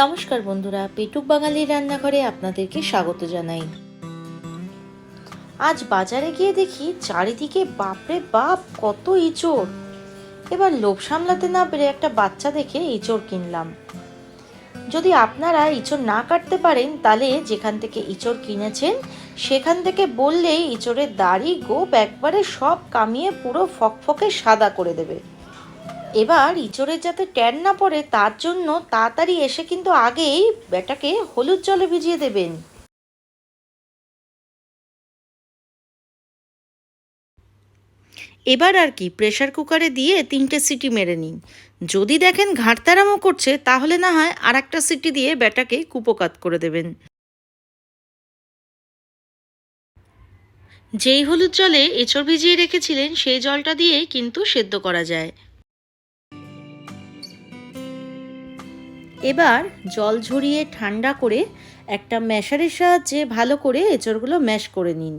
নমস্কার বন্ধুরা, পেটুক বাঙালির রান্নাঘরে আপনাদেরকে স্বাগত জানাই। আজ বাজারে গিয়ে দেখি চারিদিকে বাপরে বাপ, কত ইঁচড়। এবার লোভ সামলাতে না পেরে একটা বাচ্চা দেখে ইঁচড় কিনলাম। যদি আপনারা ইঁচড় না কাটতে পারেন, তাহলে যেখান থেকে ইঁচড় কিনেছেন, সেখান থেকে বললেই ইঁচড়ের দাড়ি গোপ একবারে সব কামিয়ে পুরো ফকফকে সাদা করে দেবে। এবার ইঁচড়ের যাতে ট্যান না পড়ে, তার জন্য তাড়াতাড়ি এসে কিন্তু আগেই ব্যাটাকে হলুদ জলে ভিজিয়ে দেবেন। এবার আর কি প্রেশার কুকারে দিয়ে তিনটে সিটি মেরে নিন। যদি দেখেন ঘাটতারামো করছে, তাহলে না হয় আর একটা সিটি দিয়ে ব্যাটাকে কুপোকাত করে দেবেন। যেই হলুদ জলে এঁচড় ভিজিয়ে রেখেছিলেন, সেই জলটা দিয়েই কিন্তু সেদ্ধ করা যায়। এবার জল ঝরিয়ে ঠান্ডা করে একটা ম্যাশারের সাহায্যে ভালো করে এঁচড়গুলো ম্যাশ করে নিন।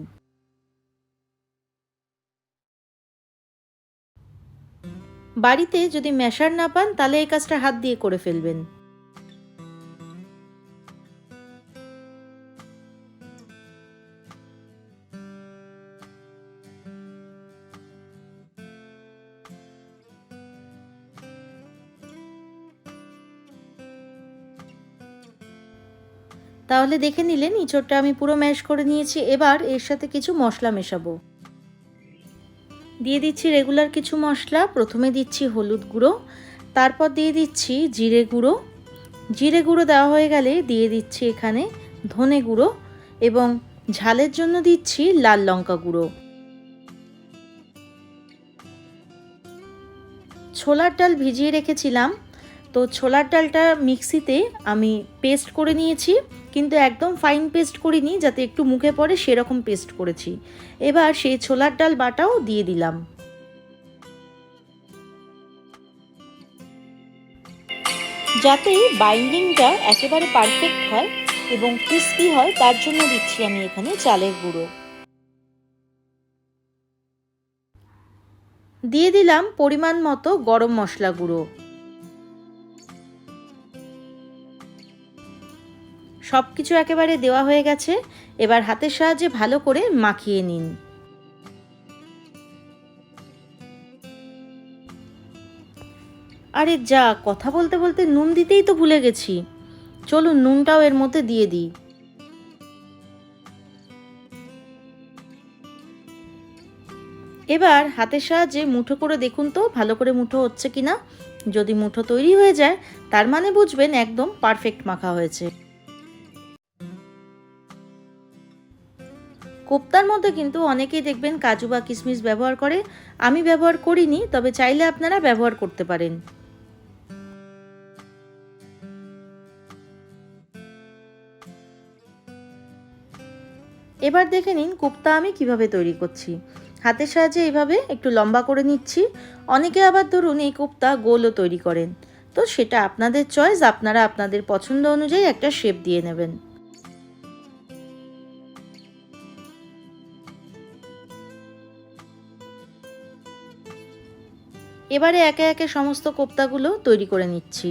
বাড়িতে যদি ম্যাশার না পান, তাহলে এই কাজটা হাত দিয়ে করে ফেলবেন। তাহলে দেখে নিলেন ইঁচড়টা আমি পুরো ম্যাশ করে নিয়েছি, এবার এর সাথে কিছু মশলা মেশাবো। দিয়ে দিচ্ছি রেগুলার কিছু মশলা, প্রথমে দিচ্ছি হলুদ গুঁড়ো, তারপর দিয়ে দিচ্ছি জিরে গুঁড়ো। জিরে গুঁড়ো দেওয়া হয়ে গেলে দিয়ে দিচ্ছি এখানে ধনে গুঁড়ো এবং ঝালের জন্য দিচ্ছি লাল লঙ্কা গুঁড়ো। ছোলার ডাল ভিজিয়ে রেখেছিলাম তো ছোলার ডালটা মিক্সিতে আমি পেস্ট করে নিয়েছি, কিন্তু একদম ফাইন পেস্ট করিনি, যাতে একটু মুখে পড়ে সেরকম পেস্ট করেছি। এবার সেই ছোলার ডাল বাটাও দিয়ে দিলাম। যাতে বাইন্ডিংটা একেবারে পারফেক্ট হয় এবং ক্রিস্পি হয়, তার জন্য দিচ্ছি আমি এখানে চালের গুঁড়ো। দিয়ে দিলাম পরিমাণ মতো গরম মশলা গুঁড়ো। সব কিছু একেবারে দেওয়া হয়ে গেছে। এবার হাতের সাহায্যে ভালো করে মাখিয়ে নিন। আরে যা, কথা বলতে বলতে নুন দিতেই তো ভুলে গেছি। চলুন, নুনটাও এর মধ্যে দিয়ে দিই। এবার হাতের সাহায্যে মুঠো করে দেখুন তো, ভালো করে মুঠো হচ্ছে কিনা। যদি মুঠো তৈরি হয়ে যায়, তার মানে বুঝবেন একদম পারফেক্ট মাখা হয়েছে। কোপ্তার মধ্যে কিন্তু অনেকেই দেখবেন কাজু বা কিশমিশ ব্যবহার করে। আমি ব্যবহার করিনি, তবে চাইলে আপনারা ব্যবহার করতে পারেন। এবার দেখে নিন কোপ্তা আমি কীভাবে তৈরি করছি। হাতের সাহায্যে এইভাবে একটু লম্বা করে নিচ্ছি। অনেকে আবার ধরুন এই কোপ্তা গোলও তৈরি করেন। তো সেটা আপনাদের চয়েস, আপনারা আপনাদের পছন্দ অনুযায়ী একটা শেপ দিয়ে নেবেন। এবারে একে একে সমস্ত কোপ্তাগুলো তৈরি করে নিচ্ছি।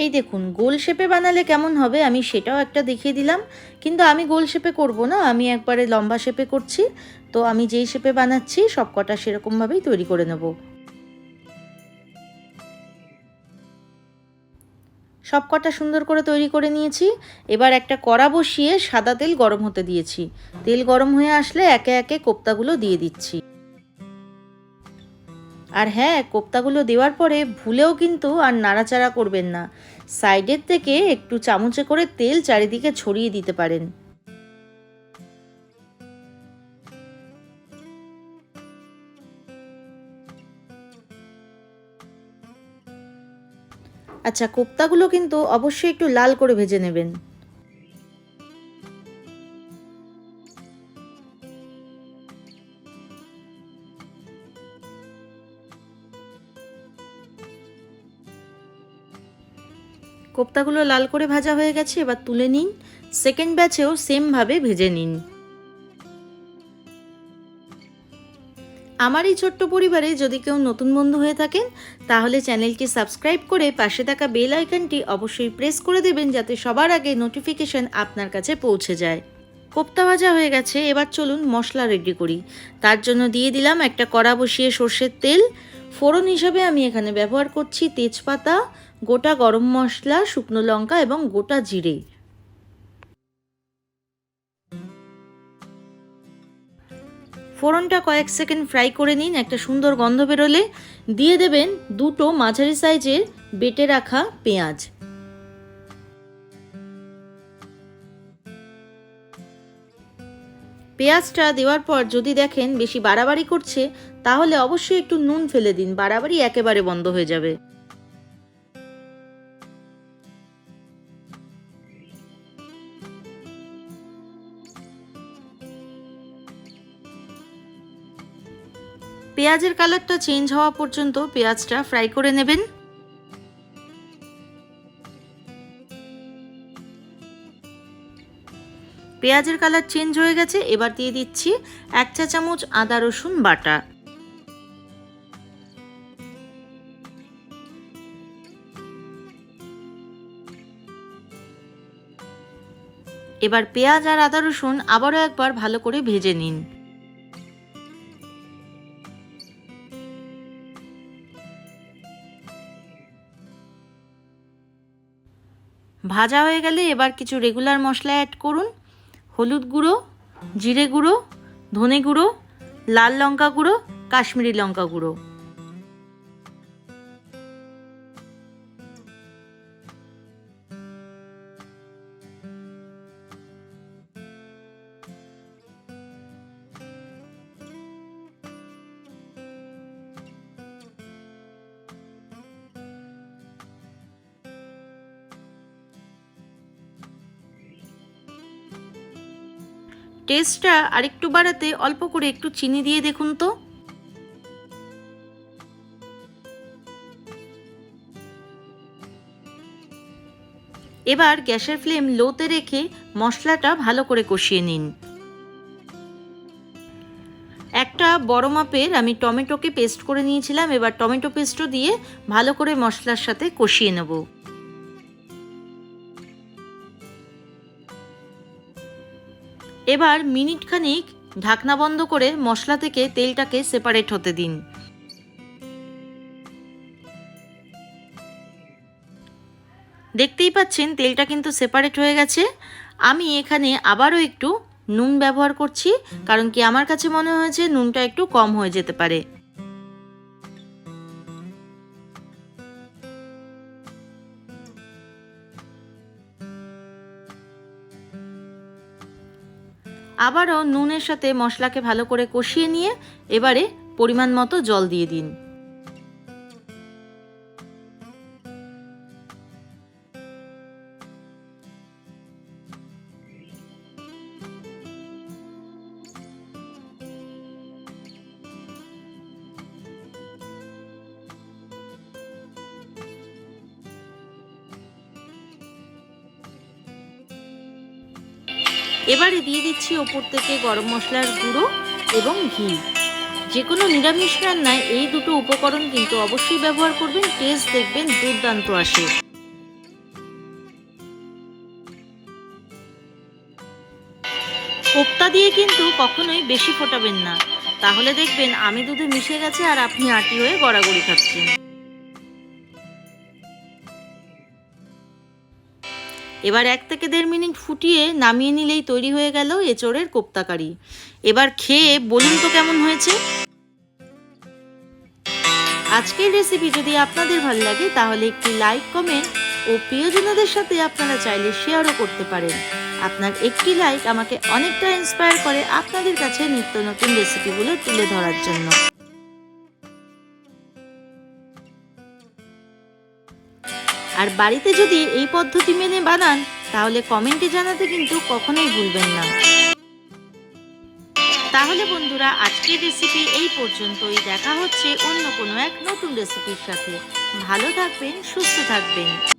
এই দেখুন, গোল শেপে বানালে কেমন হবে আমি সেটাও একটা দেখিয়ে দিলাম, কিন্তু আমি গোল শেপে করব না, আমি একবারে লম্বা শেপে করছি, তো আমি যেই শেপে বানাচ্ছি সব কটা সেরকমভাবেই তৈরি করে নেব। সব কটা সুন্দর করে তৈরি করে নিয়েছি। এবার একটা কড়া বসিয়ে সাদা তেল গরম হতে দিয়েছি। তেল গরম হয়ে আসলে একে একে কোপ্তাগুলো দিয়ে দিচ্ছি। আর হ্যাঁ কোপ্তাগুলো দেওয়ার পরে ভুলেও কিন্তু আর নাড়াচাড়া করবেন না। সাইডের থেকে একটু চামচে করে তেল চারিদিকে ছড়িয়ে দিতে পারেন। আচ্ছা কোপ্তাগুলো কিন্তু অবশ্যই একটু লাল করে ভেজে নেবেন। কোপ্তাগুলো লাল করে ভাজা হয়ে গেছে, এবার তুলে নিন। সেকেন্ড ব্যাচেও সেমভাবে ভেজে নিন। আমার এই ছোট্ট পরিবারে যদি কেউ নতুন বন্ধু হয়ে থাকেন, তাহলে চ্যানেলটি সাবস্ক্রাইব করে পাশে থাকা বেল আইকনটি অবশ্যই প্রেস করে দেবেন যাতে সবার আগে নোটিফিকেশন আপনার কাছে পৌঁছে যায়। কোপ্তা ভাজা হয়ে গেছে, এবার চলুন মশলা রেডি করি। তার জন্য দিয়ে দিলাম একটা কড়া বসিয়ে সর্ষের তেল। ফোড়ন হিসাবে আমি এখানে ব্যবহার করছি তেজপাতা, গোটা গরম মশলা, শুকনো লঙ্কা এবং গোটা জিরে। ফোড়নটা কয়েক সেকেন্ড ফ্রাই করে নিন, একটা সুন্দর গন্ধ বেরোলে। দিয়ে দেবেন দুটো মাঝারি সাইজের বেটে রাখা পেঁয়াজ। পেঁয়াজটা দেওয়ার পর যদি দেখেন বেশি বাড়াবাড়ি করছে, তাহলে অবশ্যই একটু নুন ফেলে দিন, বাড়াবাড়ি একেবারে বন্ধ হয়ে যাবে। পেঁয়াজের কালারটা চেঞ্জ হওয়া পর্যন্ত পেঁয়াজটা ফ্রাই করে নেবেন। পেঁয়াজের কালার চেঞ্জ হয়ে গেছে, এবার দিয়ে দিচ্ছি এক চা চামচ আদা রসুন বাটা। এবার পেঁয়াজ আর আদা রসুন আবারও একবার ভালো করে ভেজে নিন। ভাজা হয়ে গেলে এবার কিছু রেগুলার মশলা অ্যাড করুন। হলুদ গুঁড়ো, জিরে গুঁড়ো, ধনে গুঁড়ো, লাল লঙ্কা গুঁড়ো, কাশ্মীরি লঙ্কা গুঁড়ো। টেস্টটা আরেকটু বাড়াতে অল্প করে একটু চিনি দিয়ে দেখুন তো। এবার গ্যাসের ফ্লেম লোতে রেখে মশলাটা ভালো করে কষিয়ে নিন। একটা বড় মাপের আমি টমেটোকে পেস্ট করে নিয়েছিলাম, এবার টমেটো পেস্টও দিয়ে ভালো করে মশলার সাথে কষিয়ে নেব। এবার মিনিট খানিক ঢাকনা বন্ধ করে মশলা থেকে তেলটাকে সেপারেট হতে দিন। দেখতেই পাচ্ছেন তেলটা কিন্তু সেপারেট হয়ে গেছে। আমি এখানে আবারও একটু নুন ব্যবহার করছি, কারণ কি আমার কাছে মনে হয়েছে নুনটা একটু কম হয়ে যেতে পারে। আবারও নুনের সাথে মশলাকে ভালো করে কষিয়ে নিয়ে এবারে পরিমাণ মতো জল দিয়ে দিন। এবারে দিয়ে দিচ্ছি ওপর থেকে গরম মশলার গুঁড়ো এবং ঘি। যে কোনো নিরামিষ রান্নায় এই দুটো উপকরণ কিন্তু অবশ্যই ব্যবহার করবেন, টেস্ট দেখবেন, দুর্দান্ত আসে। কোপ্তা দিয়ে কিন্তু কখনোই বেশি ফোটাবেন না। তাহলে দেখবেন আমি দুধে মিশে গেছে আর আপনি আটি হয়ে গড়াগড়ি খাচ্ছেন। এবার এক থেকে দেড় মিনিট ফুটিয়ে নামিয়ে নিলেই তৈরি হয়ে গেল এচোড়ের কোপ্তাকারি। এবার খেয়ে বলুন তো কেমন হয়েছে? আজকের রেসিপি যদি আপনাদের ভালো লাগে, তাহলে একটি লাইক কমেন্ট ও প্রিয়জনদের সাথে আপনারা চাইলে শেয়ারও করতে পারেন। আপনার একটি লাইক আমাকে অনেকটা ইন্সপায়ার করে আপনাদের কাছে নিত্য নতুন রেসিপিগুলো তুলে ধরার জন্য। আর বাড়িতে যদি এই পদ্ধতি মেনে বানান তাহলে কমেন্টে জানাতে কিন্তু কখনোই ভুলবেন না। তাহলে বন্ধুরা, আজকের রেসিপি এই পর্যন্তই। দেখা হচ্ছে অন্য কোনো এক নতুন রেসিপির সাথে। ভালো থাকবেন, সুস্থ থাকবেন।